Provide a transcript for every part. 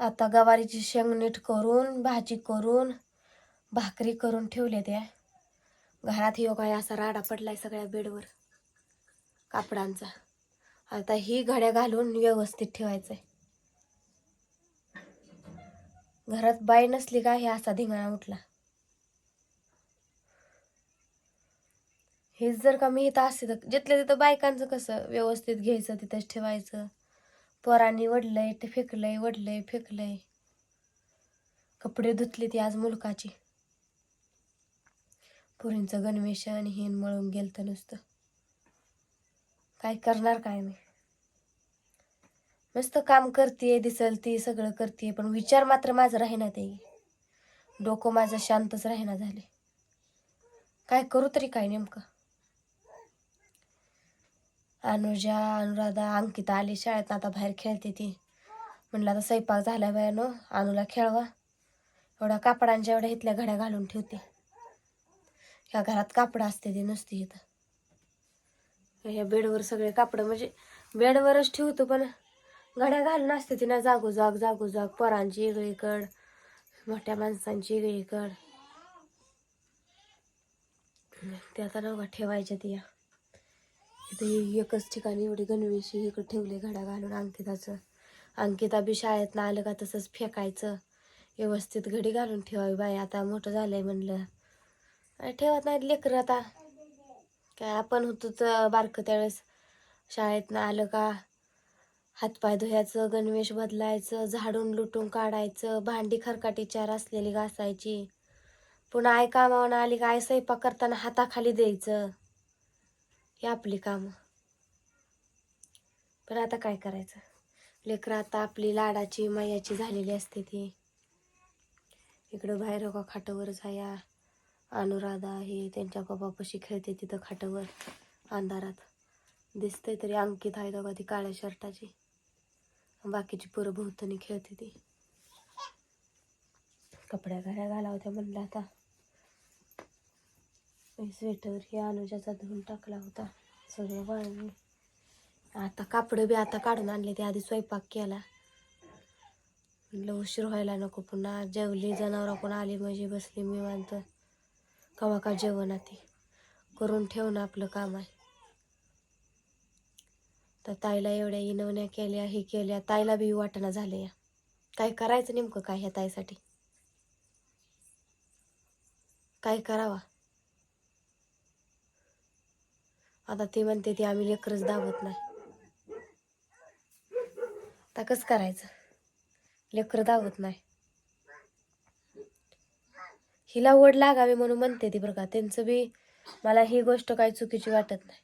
आता गवारीची शेंग नीट करून भाजी करून भाकरी करून ठेवले त्या. घरात यो काय असा राडा पडलाय सगळ्या बेडवर कापडांचा. आता ही घड्या घालून व्यवस्थित ठेवायचंय. घरात बाई नसली का हे असा धिंगाणा उठला. हेच जर का मी इथं असते तर जिथल्या तिथं बायकांचं कसं व्यवस्थित घ्यायचं तिथंच ठेवायचं. पोरांनी वडलंय ते फेकलंय वडलंय फेकलंय. कपडे धुतले ती आज मुलकाची. पुरींचं गणवेशन हिन मळून गेलतं नुसतं. काय करणार काय मी? नुसतं काम करते दिसल ती सगळं करते पण विचार मात्र माझं राहिना ते. डोकं माझं शांतच राहीना झाले. काय करू तरी काय नेमकं? अनुजा अनुराधा अंकिता आली शाळेत आता बाहेर खेळते ती. म्हणलं आता स्वयंपाक झाला बायानो अनुला खेळवा. एवढ्या कापडांच्या एवढ्या इथल्या घड्या घालून ठेवते. ह्या घरात कापड असते ती नुसती इथं. ह्या बेडवर सगळे कापड म्हणजे बेडवरच ठेवतो पण घड्या घालून असते ती ना जागोजाग जागोजाग पोरांची इगळीकड मोठ्या माणसांची इगळीकड ते आता नव्हता ठेवायच्या तिया ते एकच ठिकाणी एवढी गणवेशी इकडे ठेवले घडा घालून अंकिताचं. अंकिता बी शाळेतनं आलं का तसंच फेकायचं. व्यवस्थित घडी घालून ठेवावी बाई आता मोठं झालंय म्हणलं. आणि ठेवत नाही लेकरं आता. काय आपण होतो तर बारकं त्यावेळेस. शाळेतनं आलं का हातपाय धुयाचं गणवेश बदलायचं झाडून लुटून काढायचं भांडी खरकाटी चार असलेली घासायची. पुन्हा आई कामावून आली का आई स्वयंपाक करताना हाताखाली द्यायचं. ही आपली कामं. पण आता काय करायचं? लेकरं आता आपली लाडाची मायाची झालेली असते ती. इकडं बाहेर का खाटावर जाया. अनुराधा हे त्यांच्या बाबापाशी खेळते तिथं खाटावर अंधारात. दिसतंय तरी अंकित आहे का ती काळ्या शर्टाची. बाकीची पोरं भोवतणी खेळते ती. कपड्या घड्या घाला होत्या म्हणलं आता. हे स्वेटर हे अनुजाचा धुवून टाकला होता. सगळं वाळून आता कापडं बी आता काढून आणले ते आधी स्वयंपाक केला. म्हटलं उशीर व्हायला नको पुन्हा जेवली जनावरं कोण आली म्हणजे बसली मी मानत कवा का जेवण ती करून ठेवणं आपलं काम. आहे तर ताईला एवढ्या इनवण्या केल्या हे केल्या ताईला बी वाटणं झालं या काय करायचं नेमकं काय ह्या ताईसाठी? काय करावा? आता ती म्हणते ती आम्ही लेकरच दाबत नाही. आता कसं करायचं? लेकरं दाबत नाही. हिला ओढ लागावी म्हणून म्हणते ती बरं का त्यांचं बी मला ही गोष्ट काही चुकीची वाटत नाही.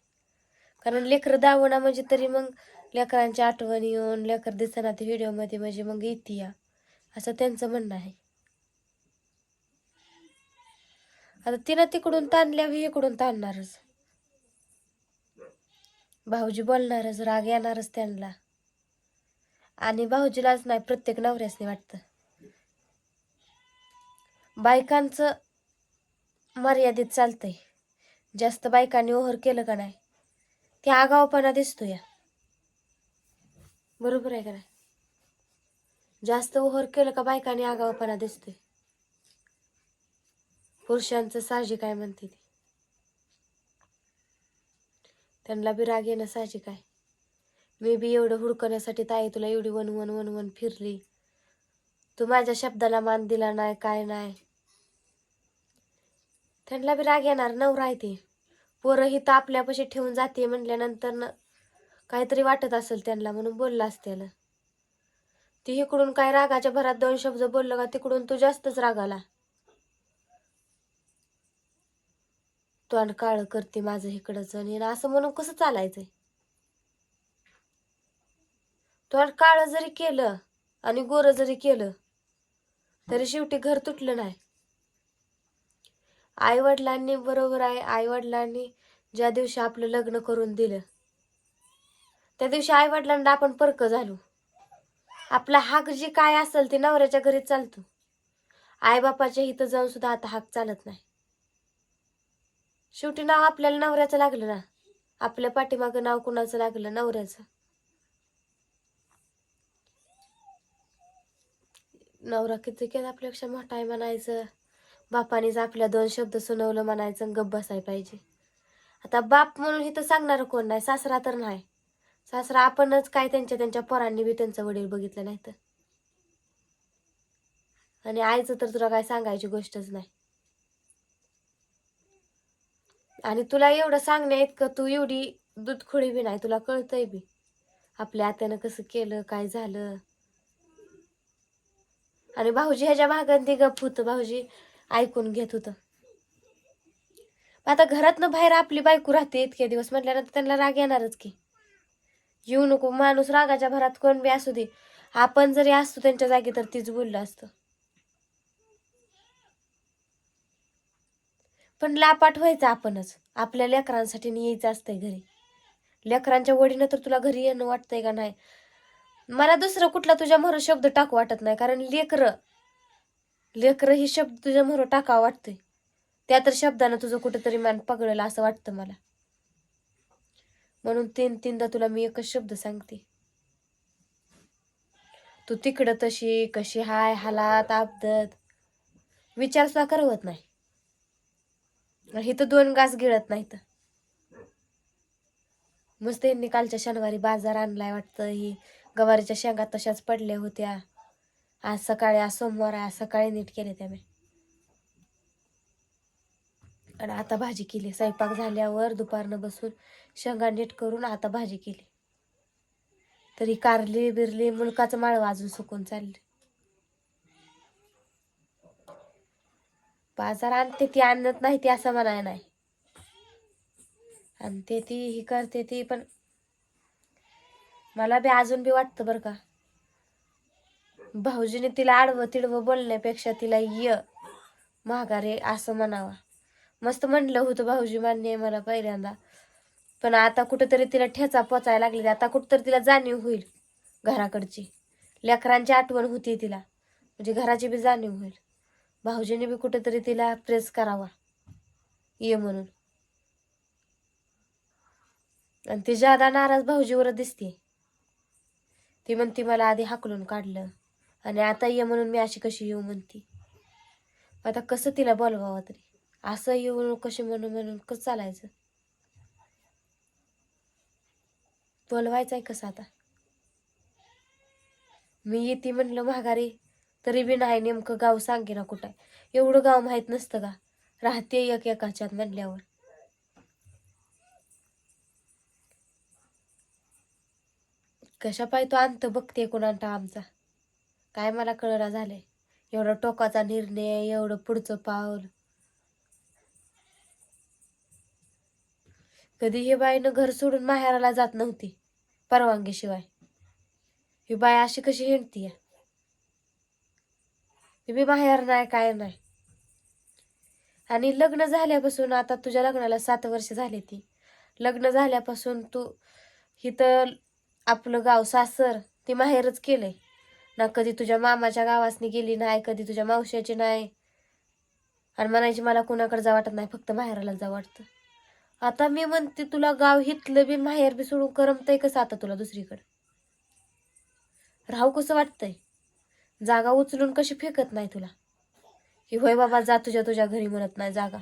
कारण लेकरं दावणं म्हणजे तरी मग लेकरांची आठवण येऊन लेकर दिसताना ते व्हिडिओमध्ये म्हणजे मग येते या. असं त्यांचं म्हणणं आहे. आता तिनं तिकडून ताणल्या इकडून ताणणारच. भाऊजी बोलणारच राग येणारच त्यांना. आणि भाऊजीलाच नाही प्रत्येक नवऱ्यासने वाटतं. बायकांचं मर्यादित चालतंय. जास्त बायकांनी ओहर केलं का नाही ते आगावपणा दिसतो या बरोबर आहे का नाही? जास्त ओहर केलं का बायकांनी आगावपणा दिसतोय? पुरुषांचं साहजिक आहे म्हणते ती. त्यांना बी राग येणं साहजिक आहे मी बी एवढं हुडकण्यासाठी ताई तुला एवढी वन वन वन वन फिरली. तू माझ्या शब्दाला मान दिला नाही काय नाही. त्यांना बी राग येणार नवरा आहे ते. पोरं ही तर आपल्यापाशी ठेवून जाते म्हटल्यानंतर न काहीतरी वाटत असेल त्यांना म्हणून बोलला असत्याला ती इकडून काय रागाच्या भरात दोन शब्द बोललं का तिकडून तू जास्तच रागाला तोंड काळ करते माझं इकडंच आणि असं म्हणून कसं चालायचंय? तोंड काळ जरी केलं आणि गोर जरी केलं तरी शेवटी घर तुटलं नाही. आई वडिलांनी बरोबर आहे आई वडिलांनी ज्या दिवशी आपलं लग्न करून दिलं त्या दिवशी आई वडिलांना आपण परक झालो. आपला हाक जी काय असेल ते नवऱ्याच्या घरी चालतो. आई बापाच्या इथं जाऊन सुद्धा आता हाक चालत नाही. शेवटी नाव आपल्याला नवऱ्याचं लागलं ना. आपल्या पाठीमागं नाव कुणाचं लागलं? नवऱ्याचं. नवरा किती केला आपल्यापेक्षा मोठा आहे म्हणायचं. बापानेच आपल्या दोन शब्द सुनवलं म्हणायचं आणि गप्प बसाय पाहिजे. आता बाप म्हणून इथं सांगणार कोण नाही? सासरा तर नाही. सासरा आपणच काय त्यांच्या त्यांच्या पोरांनी बी त्यांचं वडील बघितलं नाही तर आणि आईचं तर तुला काय सांगायची गोष्टच नाही. आणि तुला एवढं सांगण्या इतकं तू एवढी दूधखोळी बी नाही तुला कळतंय बी. आपल्या आत्यानं कसं केलं काय झालं. आणि भाऊजी ह्याच्या भागात ते गप होतं भाऊजी ऐकून घेत होतं. आता घरातनं बाहेर आपली बायको राहते इतके दिवस म्हटल्यानंतर त्यांना राग येणारच की. येऊ नको माणूस रागाच्या भरात कोण बी असू दे. आपण जरी असतो त्यांच्या जागी तर तीच बोललं असतं. पण लापाट व्हायचं आपणच. आपल्या लेकरांसाठी यायचं असतंय घरी. लेकरांच्या वडीनं तर तुला घरी येणं वाटतंय का नाही? मला दुसरं कुठला तुझ्या मोहर शब्द टाकू वाटत नाही कारण लेकरं लेकरं ही शब्द तुझ्या मोहर टाकावा वाटतोय. त्या तर शब्दानं तुझं कुठंतरी मान पगळलं असं वाटतं मला. म्हणून तीन तीनदा तुला मी एकच शब्द सांगते. तू तिकडं तशी कशी हाय हालात आपदत. विचार सुद्धा करवत नाही. आणि इथं दोन घास गिळत नाहीत. मस्त यांनी कालच्या शनिवारी बाजार आणलाय वाटतं. ही गवारीच्या शेंगा तशाच पडल्या होत्या. आज सकाळी आज सोमवार आज सकाळी नीट केले त्या मी आणि आता भाजी केली. स्वयंपाक झाल्यावर दुपारनं बसून शेंगा नीट करून आता भाजी केली. तरी कारली बिरली मुलकाचं माळव अजून सुकून चालली. बाजार आणते ती आणत नाही ती असं म्हणाय नाही. आणते ती ही करते ती पण मला बी अजून बी वाटतं बरं का. भाऊजीने तिला आडवं तिडवं बोलण्यापेक्षा तिला य महागारे असं म्हणावा. मस्त म्हणलं होतं भाऊजी मान्य आहे मला पहिल्यांदा. पण आता कुठंतरी तिला ठेचा पोचायला लागली आता कुठंतरी तिला जाणीव होईल घराकडची. लेकरांची आठवण होती तिला. म्हणजे घराची बी जाणीव होईल. भाऊजीने बी कुठेतरी तिला प्रेस करावा. ये म्हणून. आणि ती जादा नाराज भाऊजीवर दिसते. ती म्हणती मला आधी हाकलून काढलं. आणि आता ये म्हणून मी अशी कशी येऊ म्हणती. आता कसं तिला बोलवावं तरी? असं येऊ कशी म्हणून म्हणून कसं चालायचं? बोलवायचं आहे कसं आता? मी येते म्हणलं माघारी. तरी बी नाही नेमकं गाव सांगे ना कुठं. आहे. एवढं गाव माहीत नसतं का? राहते एक एकाच्यात म्हणल्यावर कशा पाय तो अंत बघते कोणाला आमचा. काय मला कळना झालंय. एवढा टोकाचा निर्णय एवढं पुढचं पाऊल. कधी ही बाईनं घर सोडून माहेराला जात नव्हती परवानगीशिवाय. ही बाई अशी कशी हिंडतीय? मी बी नाही काय नाही. आणि लग्न झाल्यापासून आता तुझ्या लग्नाला सात वर्ष झाले ती. लग्न झाल्यापासून तू इथं आपलं गाव सासर ती माहेरच केलंय. ना कधी तुझ्या मामाच्या गावासनी गेली नाही कधी तुझ्या मावश्याची नाही. आणि म्हणायची मला कुणाकडे जा वाटत नाही फक्त माहेराला जा वाटतं. आता मी म्हणते तुला गाव हितलं बी माहेर बी सोडून करमतंय कसं आता तुला दुसरीकडं? राहू कसं वाटतंय? जागा उचलून कशी फेकत नाही तुला? की होय बाबा जा तुझ्या तुझ्या घरी म्हणत नाही जागा.